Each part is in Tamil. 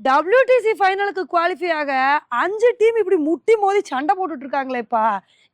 டபிள்யூடிசி ஃபைனலுக்கு குவாலிஃபை ஆக அஞ்சு டீம் இப்படி முட்டி மோதி சண்டை போட்டுட்டு இருக்காங்களேப்பா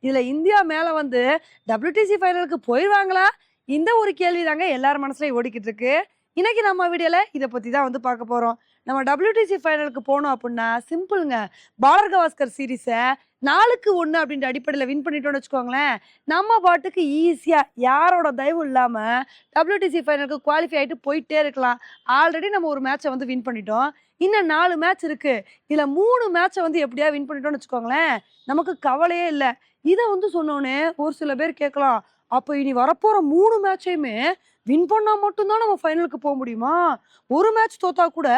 இதுல இந்தியா மேல வந்து டபிள்யூடிசி ஃபைனலுக்கு போயிடுவாங்களா இந்த ஒரு கேள்வி தாங்க எல்லார் மனசுலயும் ஓடிக்கிட்டு இருக்கு. இன்னைக்கு நம்ம வீடியோல இதை பத்தி தான் வந்து பார்க்க போறோம். நம்ம டபிள்யூடிசி ஃபைனலுக்கு போனோம் அப்படின்னா சிம்பிளுங்க பாலர் கவாஸ்கர் சீரீஸை நாளுக்கு ஒன்று அப்படின்ற அடிப்படையில் வின் பண்ணிட்டோம்னு வச்சுக்கோங்களேன். நம்ம பாட்டுக்கு ஈஸியாக யாரோட தயவு இல்லாமல் டபிள்யூடிசி ஃபைனலுக்கு குவாலிஃபை ஆகிட்டு போயிட்டே இருக்கலாம். ஆல்ரெடி நம்ம ஒரு மேட்சை வந்து வின் பண்ணிட்டோம். இன்னும் நாலு மேட்ச் இருக்குது இதில் மூணு மேட்சை வந்து எப்படியா வின் பண்ணிட்டோம்னு வச்சுக்கோங்களேன் நமக்கு கவலையே இல்லை. இதை வந்து சொன்னோன்னே ஒரு சில பேர் கேட்கலாம் அப்போ இனி வரப்போகிற மூணு மேட்சையுமே வின் பண்ணால் மட்டும்தான் நம்ம ஃபைனலுக்கு போக முடியுமா? ஒரு மேட்ச் தோத்தா கூட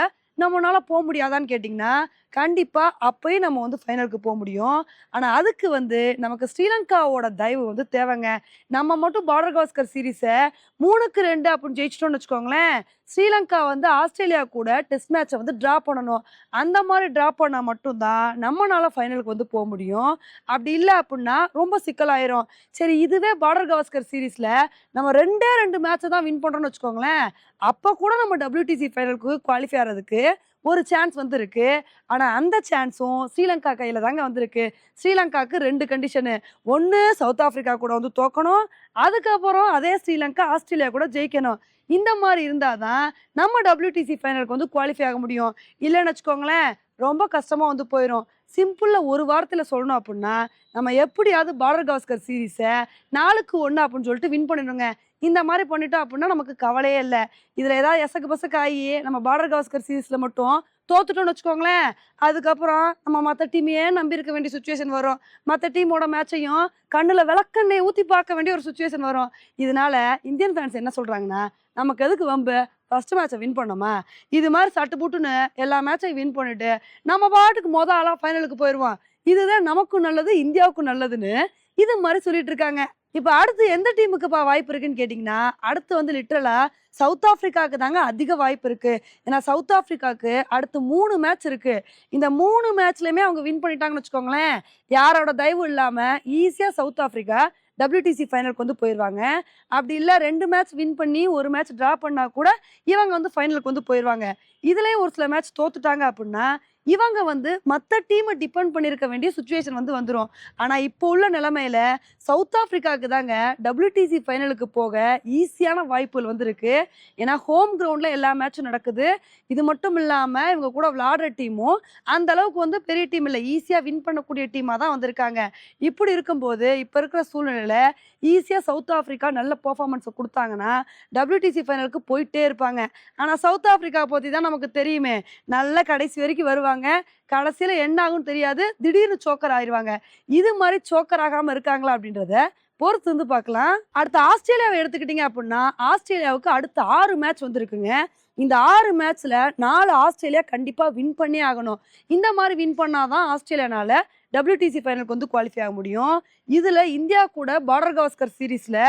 நம்மளால போக முடியாதான்னு கேட்டிங்கன்னா கண்டிப்பாக அப்பயும் நம்ம வந்து ஃபைனலுக்கு போக முடியும். ஆனால் அதுக்கு வந்து நமக்கு ஸ்ரீலங்காவோட தயவு வந்து தேவைங்க. நம்ம மட்டும் பார்டர் கவாஸ்கர் சீரீஸை மூணுக்கு ரெண்டு அப்படின்னு ஜெயிச்சிட்டோம்னு வச்சுக்கோங்களேன் ஸ்ரீலங்கா வந்து ஆஸ்திரேலியா கூட டெஸ்ட் மேட்சை வந்து ட்ரா பண்ணணும். அந்த மாதிரி ட்ரா பண்ணால் மட்டும்தான் நம்மளால் ஃபைனலுக்கு வந்து போக முடியும். அப்படி இல்லை அப்படின்னா ரொம்ப சிக்கலாயிரும். சரி இதுவே பார்டர் கவாஸ்கர் சீரீஸில் நம்ம ரெண்டே ரெண்டு மேட்சை தான் வின் பண்ணுறோம்னு வச்சுக்கோங்களேன் அப்போ கூட நம்ம டபிள்யூடிசி ஃபைனலுக்கு குவாலிஃபை ஆகிறதுக்கு ஒரு சான்ஸ் வந்திருக்கு. ஆனால் அந்த சான்ஸும் ஸ்ரீலங்கா கையில் தாங்க வந்திருக்கு. ஸ்ரீலங்காவுக்கு ரெண்டு கண்டிஷனு ஒன்று சவுத் ஆஃப்ரிக்கா கூட வந்து தோக்கணும். அதுக்கப்புறம் அதே ஸ்ரீலங்கா ஆஸ்திரேலியா கூட ஜெயிக்கணும். இந்த மாதிரி இருந்தால் தான் நம்ம டபிள்யூடிசி ஃபைனலுக்கு வந்து குவாலிஃபை ஆக முடியும். இல்லைன்னு வச்சுக்கோங்களேன் ரொம்ப கஷ்டமாக வந்து போயிடும் சிம்பிளில் ஒரு வாரத்தில் சொல்லணும் அப்படின்னா நம்ம எப்படியாவது பார்டர் கவாஸ்கர் சீரீஸை நாளுக்கு ஒன்று அப்படின்னு சொல்லிட்டு வின் பண்ணிடுங்க இந்த மாதிரி பண்ணிட்டோம் அப்படின்னா நமக்கு கவலையே இல்லை. இதில் ஏதாவது எசக்கு பசக்கு ஆகி நம்ம பார்டர் கவாஸ்கர் சீரீஸில் மட்டும் தோத்துட்டோம்னு வச்சுக்கோங்களேன் அதுக்கப்புறம் நம்ம மற்ற டீமையே நம்பியிருக்க வேண்டிய சுச்சுவேஷன் வரும். மற்ற டீமோட மேட்சையும் கண்ணில் விளக்கண்ணை ஊற்றி பார்க்க வேண்டிய ஒரு சுச்சுவேஷன் வரும். இதனால இந்தியன் ஃபேன்ஸ் என்ன சொல்கிறாங்கன்னா நமக்கு எதுக்கு வம்பு? ஃபர்ஸ்ட் மேட்சை வின் பண்ணோமா? இது மாதிரி சட்டு புட்டுன்னு எல்லா மேட்சையும் வின் பண்ணிட்டு நம்ம பாட்டுக்கு மொதல் ஆளாக ஃபைனலுக்கு போயிடுவோம் இதுதான் நமக்கும் நல்லது இந்தியாவுக்கும் நல்லதுன்னு இது மாதிரி சொல்லிட்டு இருக்காங்க. இப்போ அடுத்து எந்த டீமுக்குப்பா வாய்ப்பு இருக்குன்னு கேட்டிங்கன்னா அடுத்து வந்து லிட்ரலா சவுத் ஆஃப்ரிக்காவுக்கு தாங்க அதிக வாய்ப்பு இருக்குது ஏன்னா சவுத் ஆஃப்ரிக்காவுக்கு அடுத்து மூணு மேட்ச் இருக்குது இந்த மூணு மேட்ச்லையுமே அவங்க வின் பண்ணிட்டாங்கன்னு வச்சுக்கோங்களேன் யாரோட தயவு இல்லாமல் ஈஸியாக சவுத் ஆஃப்ரிக்கா டபிள்யூடிசி ஃபைனலுக்கு வந்து போயிடுவாங்க அப்படி இல்லை ரெண்டு மேட்ச் வின் பண்ணி ஒரு மேட்ச் ட்ரா பண்ணால் கூட இவங்க வந்து ஃபைனலுக்கு வந்து போயிடுவாங்க இதுலேயும் ஒரு சில மேட்ச் தோத்துட்டாங்க அப்படின்னா இவங்க வந்து மற்ற டீமை டிபெண்ட் பண்ணியிருக்க வேண்டிய சுச்சுவேஷன் வந்து வந்துடும் ஆனால் இப்போ உள்ள நிலமையில சவுத் ஆஃப்ரிக்காவுக்கு தாங்க டபிள்யூடிசி ஃபைனலுக்கு போக ஈஸியான வாய்ப்புகள் வந்து இருக்கு ஏன்னா ஹோம் கிரவுண்டில் எல்லா மேட்சும் நடக்குது. இது மட்டும் இல்லாமல் இவங்க கூட விளாடுற டீமும் அந்த அளவுக்கு வந்து பெரிய டீம் இல்லை. ஈஸியாக வின் பண்ணக்கூடிய டீமாக தான் வந்திருக்காங்க. இப்படி இருக்கும்போது இப்போ இருக்கிற சூழ்நிலையில் ஈஸியாக சவுத் ஆஃப்ரிக்கா நல்ல பர்ஃபார்மன்ஸை கொடுத்தாங்கன்னா டபிள்யூடிசி ஃபைனலுக்கு போயிட்டே இருப்பாங்க. ஆனால் சவுத் ஆஃப்ரிக்கா பற்றி தான் நமக்கு தெரியுமே. நல்ல கடைசி வரைக்கும் வருவாங்க. கடைசியில் என்ன ஆகும்னு தெரியாது. திடீர்னு சோக்கர் ஆயிடுவாங்க. இது மாதிரி சோக்கர் ஆகாமல் இருக்காங்களா அப்படின்றத பொறுத்து வந்து பார்க்கலாம். அடுத்து ஆஸ்திரேலியாவை எடுத்துக்கிட்டீங்க அப்படின்னா ஆஸ்திரேலியாவுக்கு அடுத்த ஆறு மேட்ச் வந்திருக்குங்க. இந்த ஆறு மேட்ச்ல நாலு ஆஸ்திரேலியா கண்டிப்பாக வின் பண்ணி ஆகணும். இந்த மாதிரி வின் பண்ணாதான் ஆஸ்திரேலியானால டபிள்யூடிசி ஃபைனலுக்கு வந்து குவாலிஃபை ஆக முடியும். இதில் இந்தியா கூட பார்டர் கவாஸ்கர் சீரீஸில்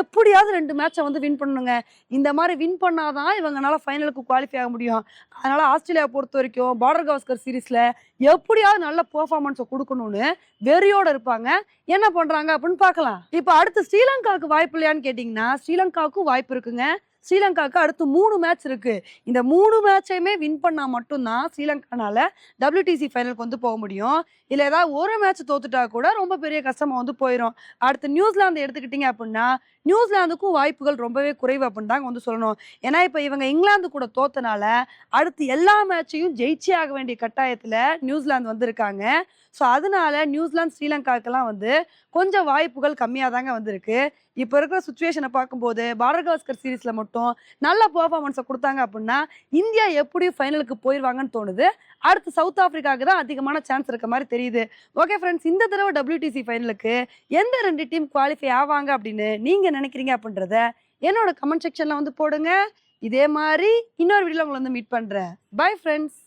எப்படியாவது ரெண்டு மேட்சை வந்து வின் பண்ணணுங்க. இந்த மாதிரி வின் பண்ணாதான் இவங்கனால ஃபைனலுக்கு குவாலிஃபை ஆக முடியும். அதனால் ஆஸ்திரேலியா பொறுத்த வரைக்கும் பார்டர் கவாஸ்கர் சீரீஸில் எப்படியாவது நல்ல பெர்ஃபார்மன்ஸை கொடுக்கணும்னு வெறியோடு இருப்பாங்க. என்ன பண்ணுறாங்க அப்படின்னு பார்க்கலாம். இப்போ அடுத்து ஸ்ரீலங்காவுக்கு வாய்ப்பு இல்லையான்னு கேட்டிங்கன்னா ஸ்ரீலங்காவுக்கும் வாய்ப்பு இருக்குங்க. ஸ்ரீலங்காவுக்கு அடுத்து மூணு மேட்ச் இருக்கு. இந்த மூணு மேட்சையுமே வின் பண்ணா மட்டும்தான் ஸ்ரீலங்கானால டபிள்யூடிசி ஃபைனலுக்கு வந்து போக முடியும். இல்லை ஏதாவது ஒரு மேட்ச் தோத்துட்டா கூட ரொம்ப பெரிய கஷ்டமா வந்து போயிடும் அடுத்து நியூசிலாந்து எடுத்துக்கிட்டீங்க அப்படின்னா நியூசிலாந்துக்கும் வாய்ப்புகள் ரொம்பவே குறைவு அப்படின்னு தாங்க வந்து சொல்லணும். ஏன்னா இப்போ இவங்க இங்கிலாந்து கூட தோத்தனால அடுத்து எல்லா மேட்சையும் ஜெயிச்சே ஆக வேண்டிய கட்டாயத்தில் நியூசிலாந்து வந்திருக்காங்க. ஸோ அதனால நியூசிலாந்து ஸ்ரீலங்காவுக்கெல்லாம் வந்து கொஞ்சம் வாய்ப்புகள் கம்மியாக தாங்க வந்திருக்கு. இப்போ இருக்கிற சுச்சுவேஷனை பார்க்கும்போது பார்டர் கவாஸ்கர் சீரீஸில் மட்டும் நல்ல பர்ஃபார்மன்ஸை கொடுத்தாங்க அப்படின்னா இந்தியா எப்படியும் ஃபைனலுக்கு போயிடுவாங்கன்னு தோணுது. அடுத்து சவுத் ஆஃப்ரிக்காவுக்கு தான் அதிகமான சான்ஸ் இருக்க மாதிரி தெரியுது. ஓகே ஃப்ரெண்ட்ஸ் இந்த தடவை டபிள்யூடிசி ஃபைனலுக்கு எந்த ரெண்டு டீம் குவாலிஃபை ஆவாங்க அப்படின்னு நீங்கள் நினைக்கிறீங்க அப்படின்றத என்னோட கமெண்ட் செக்ஷனில் வந்து போடுங்க. இதே மாதிரி இன்னொரு வீடியோவில் உங்களை வந்து மீட் பண்ணுறேன் பை ஃப்ரெண்ட்ஸ்